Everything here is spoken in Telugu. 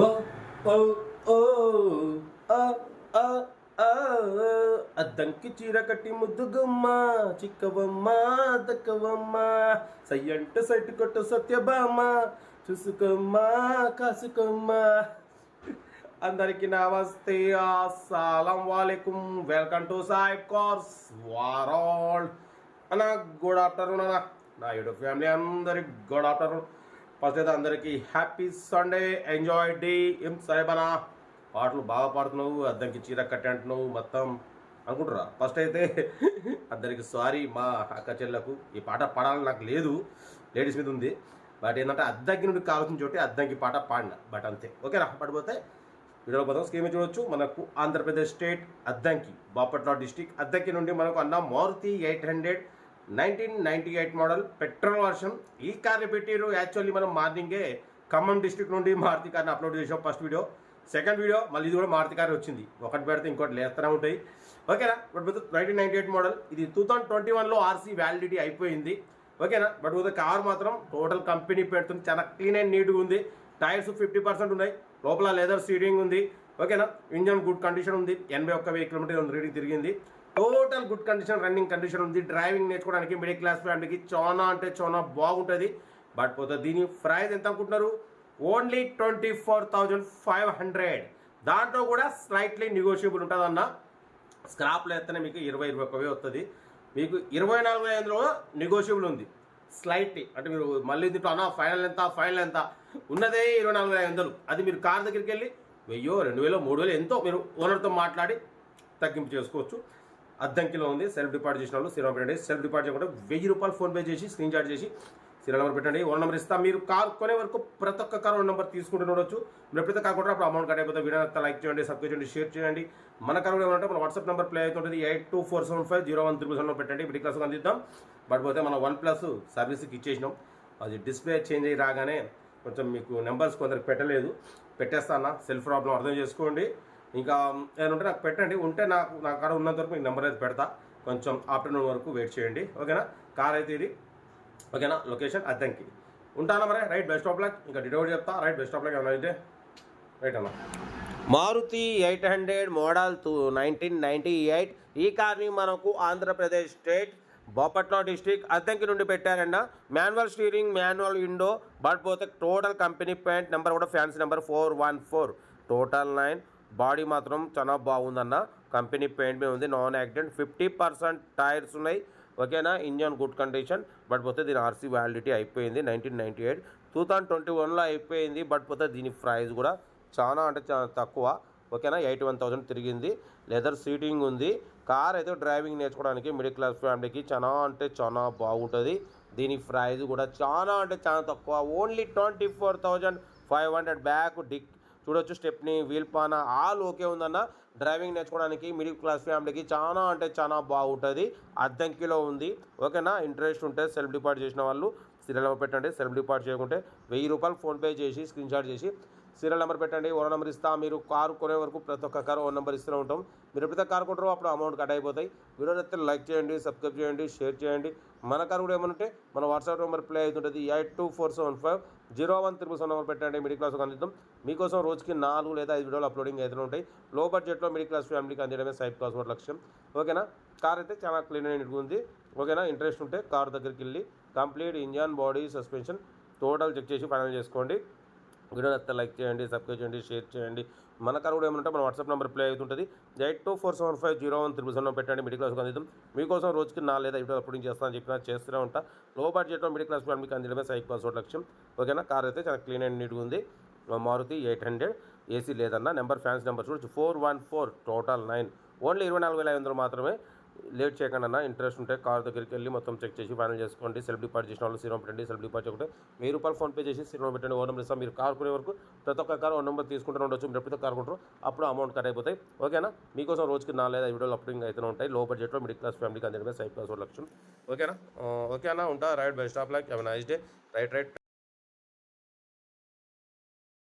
ఓ ఓ ఓ ఆ అద్దంకి చీర కట్టి ముద్దుగుమ్మ చిక్కవమ్మ దక్కవమ్మ సయ్యంట సైట్ కొట్టు సత్యభామ చూసుకోమ్మ కాసుకోమ్మ. అందరికి నమస్తే అస్సలం వాలేకుం. వెల్కమ్ టు సాయిబ్ కోర్స్ వారాల్. అన్న గుడ్ ఆఫ్టర్నూన్ అన్న. నా యూట్యూబ్ ఫ్యామిలీ అందరికి గుడ్ ఆఫ్టర్నూన్ ఫస్ట్ అయితే అందరికీ హ్యాపీ సండే. Enjoy day. ఏం సాయిబనా పాటలు బాగా పాడుతున్నావు అద్దంకి చీర కట్టి అంటున్నావు మొత్తం అనుకుంటురా ఫస్ట్ అయితే అందరికి సారీ మా అక్క చెల్లకు ఈ పాట పాడాలని నాకు లేదు లేడీస్ మీద ఉంది. బట్ ఏంటంటే అద్దంకి నుండి కావాల్సిన చోటి అద్దంకి పాట పాడిన. బట్ అంతే. ఓకేనా? పడిపోతే వీడియోలో పోదాం. స్కీమ్ చూడొచ్చు. మనకు ఆంధ్రప్రదేశ్ స్టేట్ అద్దంకి బాపట్ల డిస్టిక్ అద్దంకి నుండి మనకు అన్న Maruti eight hundred nineteen ninety eight model petrol version. ఈ కార్ని పెట్టారు యాక్చువల్లీ మనం మార్నింగే ఖమ్మం డిస్టిక్ నుండి మారుతి కార్ని అప్లోడ్ చేసాం ఫస్ట్ వీడియో. సెకండ్ వీడియో మళ్ళీ ఇది కూడా మారుతి కార్ వచ్చింది. ఒకటి పెడితే ఇంకోటి లేస్తూనే ఉంటాయి. ఓకేనా? But nineteen ninety eight model. ఇది టూ థౌసండ్ ట్వంటీ వన్లో ఆర్సీ వ్యాలిడిటీ అయిపోయింది. ఓకేనా? బట్ ఉదయ కార్ మాత్రం టోటల్ కంపెనీ పెడుతుంది. చాలా క్లీన్ అండ్ నీట్గా ఉంది. టైర్స్ ఫిఫ్టీ పర్సెంట్ ఉన్నాయి. లోపల లెదర్ సీటింగ్ ఉంది. ఓకేనా? ఇంజన్ గుడ్ కండిషన్ ఉంది. ఎనభై ఒక్క వెయ్యి కిలోమీటర్ రీడింగ్ తిరిగింది. Total good condition running condition ఉంది. డ్రైవింగ్ నేర్చుకోవడానికి మిడిల్ క్లాస్ ఫ్యామిలీకి చాలా అంటే చాలా బాగుంటుంది. బట్ పోతే దీని ప్రైస్ ఎంత అనుకుంటున్నారు? Only twenty four thousand five hundred. దాంట్లో కూడా స్లైట్లీ నెగోషియబుల్ ఉంటుంది అన్న స్క్రాప్లో ఎత్తనే మీకు ఇరవై ఇరవై ఒక్క వస్తుంది మీకు ఇరవై నాలుగు ఐదులో నెగోషియబుల్ ఉంది. స్లైట్లీ అంటే మీరు మళ్ళీ దీంట్లో అన్న ఫైనల్ ఎంత? ఫైనల్ ఎంత? ఉన్నదే ఇరవై నాలుగు ఐదు వందలు. అది మీరు కార్ దగ్గరికి వెళ్ళి వెయ్యో రెండు వేలో మూడు వేలు ఎంతో మీరు ఓనర్తో మాట్లాడి తగ్గింపు చేసుకోవచ్చు. అద్దంకిలో ఉంది సెల్ఫ్ డిపాజిట్ చేసిన వాళ్ళు సినిమా పెట్టండి. సెల్ఫ్ డిపాజిట్ చేయకుండా వెయ్యి రూపాయలు ఫోన్పే చేసి స్క్రీన్ షాట్ చేసి సీరియల్ నెంబర్ పెట్టండి. ఓన్ నెంబర్ ఇస్తా. మీరు కార్ కొనే వరకు ప్రతి ఒక్క కార్ ఓన్ నెంబర్ తీసుకుంటూ ఉండొచ్చు. మీరు ఎప్పుడైతే కాకుండా అప్పుడు అమౌంట్ కట్ అయిపోతే వీడియో అంతా లైక్ చేయండి సబ్స్క్రైబ్ చేయండి షేర్ చేయండి. మన కార్ కూడా ఏమంటే మన వాట్సాప్ నెంబర్ ప్లే అవుతుంటుంది. Eight two four seven five zero one triple seven పెట్టండి. మిడిల్ క్లాస్ అందిద్దాం. బట్ పోతే మనం వన్ ప్లస్ సర్వీస్కి ఇచ్చేసినాం. అది డిస్ప్లే చేంజ్ అయ్యి రాగానే కొంచెం మీకు నెంబర్స్ కొందరికి పెట్టలేదు. పెట్టేస్తానా? సెల్ఫ్ ప్రాబ్లం అర్థం చేసుకోండి. ఇంకా ఏమైనా ఉంటే నాకు పెట్టండి. ఉంటే నాకు నా కాడ ఉన్నంత వరకు మీకు నెంబర్ అయితే పెడతా. కొంచెం ఆఫ్టర్నూన్ వరకు వెయిట్ చేయండి. ఓకేనా? కార్ అయితే ఇది. ఓకేనా? లొకేషన్ అద్దంకి ఉంటానా మరి? Right best of luck. ఇంకా డిటోడ్ చెప్తా. రైట్ బెస్ట్ ఆఫ్ లక్ ఏమైనా అయితే. రైట్ అన్న. Maruti eight hundred model two nineteen ninety eight. ఈ కార్ని మనకు ఆంధ్రప్రదేశ్ స్టేట్ బాపట్ల డిస్టిక్ అద్దంకి నుండి పెట్టారన్న. Manual steering manual window but పోతే టోటల్ కంపెనీ పెయింట్ నెంబర్ కూడా fancy number four one four. Total nine. Body మాత్రం చాలా బాగుందన్న. కంపెనీ పెయింట్ మీద ఉంది non accident. Fifty percent tyres ఉన్నాయి. ఓకేనా? Engine good condition. బట్ పోతే దీని ఆర్సీ వ్యాలిడిటీ అయిపోయింది nineteen ninety eight. Two thousand twenty వన్లో అయిపోయింది బట్ పోతే దీని ప్రైస్ కూడా చాలా అంటే చాలా తక్కువ. ఓకేనా? ఎయిటీ వన్ థౌసండ్ తిరిగింది. లెదర్ సీటింగ్ ఉంది. కార్ అయితే డ్రైవింగ్ నేర్చుకోవడానికి మిడిల్ క్లాస్ ఫ్యామిలీకి చాలా అంటే చాలా బాగుంటుంది. దీని ప్రైజ్ కూడా చాలా అంటే చాలా తక్కువ. Only twenty four thousand five hundred back dickey చూడొచ్చు స్టెప్ని వీల్ పాన ఆల్ ఓకే ఉందన్న. డ్రైవింగ్ నేర్చుకోవడానికి మిడిల్ క్లాస్ ఫ్యామిలీకి చాలా అంటే చాలా బాగుంటుంది. అద్దంకిలో ఉంది. ఓకేనా? ఇంట్రెస్ట్ ఉంటే సెల్ఫ్ డిపార్ట్ చేసిన వాళ్ళు సీరియల్ పెట్టండి. సెల్ఫ్ డిపార్ట్ చేయకుంటే వెయ్యి రూపాయలు ఫోన్పే చేసి స్క్రీన్ షాట్ చేసి సీరియల్ నెంబర్ పెట్టండి. ఓన్ నెంబర్ ఇస్తా. మీరు కారు కొనే వరకు ప్రతి ఒక్క కారు ఓన్ నెంబర్ ఇస్తూనే ఉంటాం. మీరు ఎప్పుడైతే కారు కొంటారో అప్పుడు అమౌంట్ కట్ అయిపోతాయి. వీడియో అయితే లైక్ చేయండి సబ్స్క్రైబ్ చేయండి షేర్ చేయండి. మన కారు కూడా ఏమనుంటే మన వాట్సాప్ నెంబర్ ప్లే అవుతుంటుంది. Eight two four seven five zero one triple seven number పెట్టండి. మిడిల్ క్లాస్ అందిద్దాం. మీకోసం రోజుకి నాలుగు లేదా ఐదు వీడియోలు అప్లోడింగ్ అయితే ఉంటాయి. లో బడ్జెట్లో మిడిల్ క్లాస్ ఫ్యామిలీకి అందించడమే సైప్ క్లాస్ ఒక లక్ష్యం. ఓకేనా? కార్ అయితే చాలా క్లీన్ అండ్ ఉంది. ఓకేనా? ఇంట్రెస్ట్ ఉంటే కార్ దగ్గరికి వెళ్ళి complete engine body suspension total check చేసి ఫైనల్ చేసుకోండి. వీడియో నచ్చితే లైక్ చేయండి సబ్స్క్రైబ్ చేయండి షేర్ చేయండి. మన కార్ కూడా ఏమంటే మన వాట్సాప్ నెంబర్ ప్లే అవుతుంటుంది. Eight two four seven five zero one triple seven పెట్టండి మిడిల్ క్లాస్ అందిద్దాం. మీకోసం రోజుకి నా లేదా వీడియో అప్పుడు చేస్తానని చెప్పిన చేస్తూనే ఉంటా. లో బడ్జెట్లో మిడిల్ క్లాస్ ఫ్యామిలీకి అందించడమే సైక్ క్లాస్ లక్ష్యం. ఓకేనా? కార్ అయితే చాలా క్లీన్ అండ్ నీట్గా ఉంది. Maruti eight hundred. ఏసీ లేదన్న. నెంబర్ ఫ్యాన్స్ నెంబర్ చూడొచ్చు four one four total nine. Only ఇరవై నాలుగు వేల ఐదు వందలు మాత్రమే. లేట్ చేయకుండా అన్న. ఇంట్రెస్ట్ ఉంటే కార్ దగ్గరికి వెళ్ళి మొత్తం చెక్ చేసి ఫైనల్ చేసుకోండి. సెల్ఫ్ డిపాజిట్ చేసిన వాళ్ళు సీరం పెట్టండి. సెల్ఫ్ డిపాజిట్ చేయకుంటే వెయ్యి రూపాయలు ఫోన్పే చేసి సీరం పెట్టండి. ఓ నెంబర్ ఇస్తాం. మీరు కార్ కొనే వరకు ప్రతి ఒక్క కార్ ఓ నెంబర్ తీసుకుంటూ ఉండొచ్చు. మీరు ఎప్పుడైతే కార్ కొంటారు అప్పుడు అమౌంట్ కట్ అయిపోతాయి. ఓకేనా మీకోసం రోజుకి నాలుగు ఐదు వీడియోలు అప్లోడింగ్ అయితే ఉంటాయి. లో బడ్జెట్లో మిడిల్ క్లాస్ ఫ్యామిలీకి అందరికీ సైడ్ క్లాస్ లక్ష్యం. ఓకేనా ఓకేనా uh, ఉంటా. Right best of luck have nice day right right